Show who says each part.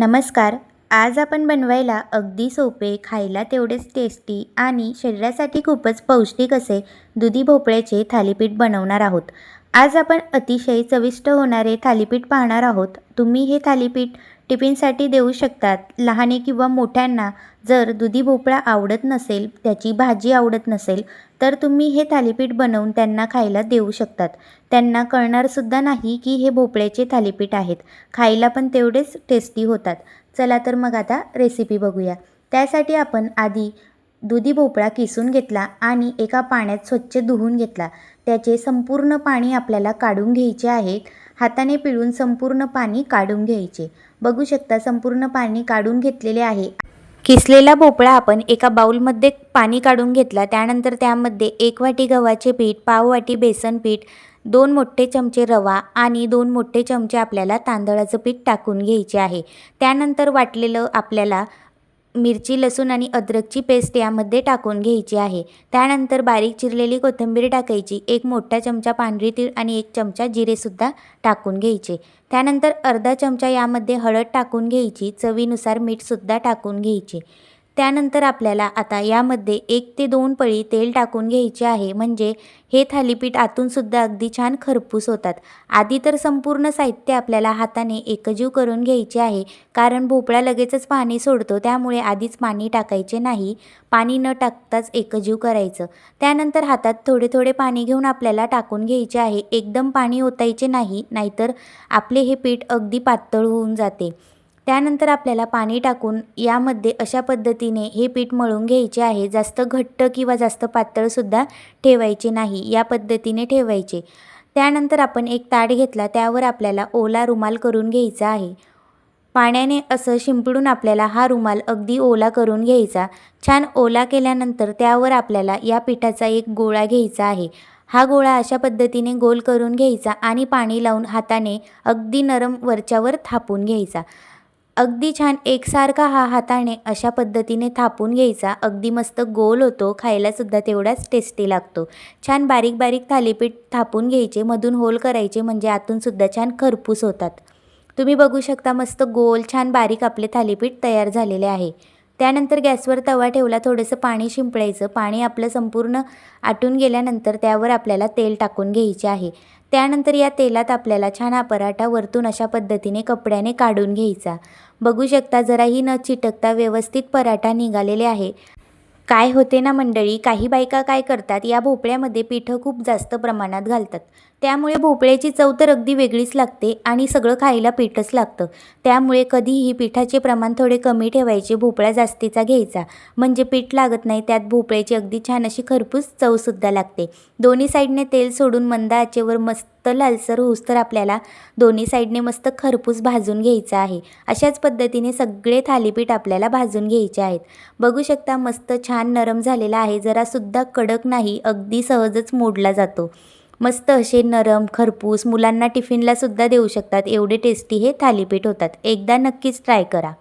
Speaker 1: नमस्कार. आज आपण बनवायला अगदी सोपे खायला तेवढेच टेस्टी आणि शरीरासाठी खूपच पौष्टिक असे दुधी भोपळ्याचे थालीपीठ बनवणार आहोत. आज आपण अतिशय चविष्ट होणारे थालीपीठ पाहणार आहोत. तुम्ही हे थालीपीठ टिफिनसाठी देऊ शकतात. लहाने किंवा मोठ्यांना जर दुधी भोपळा आवडत नसेल त्याची भाजी आवडत नसेल तर तुम्ही हे थालीपीठ बनवून त्यांना खायला देऊ शकतात. त्यांना कळणारसुद्धा नाही की हे भोपळ्याचे थालीपीठ आहेत. खायला पण तेवढेच टेस्टी होतात. चला तर मग आता रेसिपी बघूया. त्यासाठी आपण आधी दुधी भोपळा किसून घेतला आणि एका पाण्यात स्वच्छ धुवून घेतला. त्याचे संपूर्ण पाणी आपल्याला काढून घ्यायचे आहेत. हाताने पिळून संपूर्ण पाणी काढून घ्यायचे. बघू शकता संपूर्ण पाणी काढून घेतलेले आहे. किसलेला भोपळा आपण एका बाउलमध्ये पाणी काढून घेतला. त्यानंतर त्यामध्ये एक वाटी गव्हाचे पीठ पाव वाटी बेसन पीठ दोन मोठे चमचे रवा आणि दोन मोठे चमचे आपल्याला तांदळाचं पीठ टाकून घ्यायचे आहे. त्यानंतर वाटलेलं आपल्याला मिरची लसूण आणि अद्रकची पेस्ट यामध्ये टाकून घ्यायची आहे. त्यानंतर बारीक चिरलेली कोथिंबीर टाकायची. एक मोठा चमचा पांढरी तीळ आणि एक चमचा जिरेसुद्धा टाकून घ्यायचे. त्यानंतर अर्धा चमचा यामध्ये हळद टाकून घ्यायची. चवीनुसार मीठसुद्धा टाकून घ्यायचे. त्यानंतर आपल्याला आता यामध्ये एक ते दोन पळी तेल टाकून घ्यायचे आहे. म्हणजे हे थालीपीठ आतूनसुद्धा अगदी छान खरपूस होतात. आधी तर संपूर्ण साहित्य आपल्याला हाताने एकजीव करून घ्यायचे आहे. कारण भोपळा लगेचच पाणी सोडतो त्यामुळे आधीच पाणी टाकायचे नाही. पाणी न टाकताच एकजीव करायचं. त्यानंतर हातात थोडे थोडे पाणी घेऊन आपल्याला टाकून घ्यायचे आहे. एकदम पाणी ओतायचे नाही नाहीतर आपले हे पीठ अगदी पातळ होऊन जाते. त्यानंतर आपल्याला पाणी टाकून यामध्ये अशा पद्धतीने हे पीठ मळून घ्यायचे आहे. जास्त घट्ट किंवा जास्त पातळसुद्धा ठेवायचे नाही. या पद्धतीने ठेवायचे. त्यानंतर आपण एक ताट घेतला. त्यावर आपल्याला ओला रुमाल करून घ्यायचा आहे. पाण्याने असं शिंपडून आपल्याला हा रुमाल अगदी ओला करून घ्यायचा. छान ओला केल्यानंतर त्यावर आपल्याला या पिठाचा एक गोळा घ्यायचा आहे. हा गोळा अशा पद्धतीने गोल करून घ्यायचा आणि पाणी लावून हाताने अगदी नरम वरच्यावर थापून घ्यायचा. अगदी छान एकसारखा हा हाताने अशा पद्धतीने थापून घ्यायचा. अगदी मस्त गोल होतो. खायलासुद्धा तेवढाच टेस्टी लागतो. छान बारीक बारीक थालीपीठ थापून घ्यायचे. मधून होल करायचे. म्हणजे आतूनसुद्धा छान खरपूस होतात. तुम्ही बघू शकता मस्त गोल छान बारीक आपले थालीपीठ तयार झालेले आहे. त्यानंतर गॅसवर तवा ठेवला. थोडंसं पाणी शिंपडायचं. पाणी आपलं संपूर्ण आटून गेल्यानंतर त्यावर आपल्याला तेल टाकून घ्यायचे आहे. त्यानंतर या तेलात आपल्याला छान हा पराठा वरतून अशा पद्धतीने कपड्याने काढून घ्यायचा. बघू शकता जराही न चिटकता व्यवस्थित पराठा निघालेले आहे. काय होते ना मंडळी काही बायका काय करतात या भोपळ्यामध्ये पिठं खूप जास्त प्रमाणात घालतात. त्यामुळे भोपळ्याची चव तर अगदी वेगळीच लागते आणि सगळं खायला पीठच लागतं. त्यामुळे कधीही पिठाचे प्रमाण थोडे कमी ठेवायचे भोपळा जास्तीचा घ्यायचा. म्हणजे पीठ लागत नाही त्यात भोपळ्याची अगदी छान अशी खरपूस चवसुद्धा लागते. दोन्ही साईडने तेल सोडून मंद आचेवर मस्त लालसर होऊस तर आपल्याला दोन्ही साईडने मस्त खरपूस भाजून घ्यायचं आहे. अशाच पद्धतीने सगळे थालीपीठ आपल्याला भाजून घ्यायचे आहेत. बघू शकता मस्त छान नरम झालेला आहे. जरासुद्धा कडक नाही अगदी सहजच मोडला जातो. मस्त असे नरम खरपूस मुलांना टिफिनलासुद्धा देऊ शकतात. एवढे टेस्टी हे थालीपीठ होतात. एकदा नक्कीच ट्राय करा.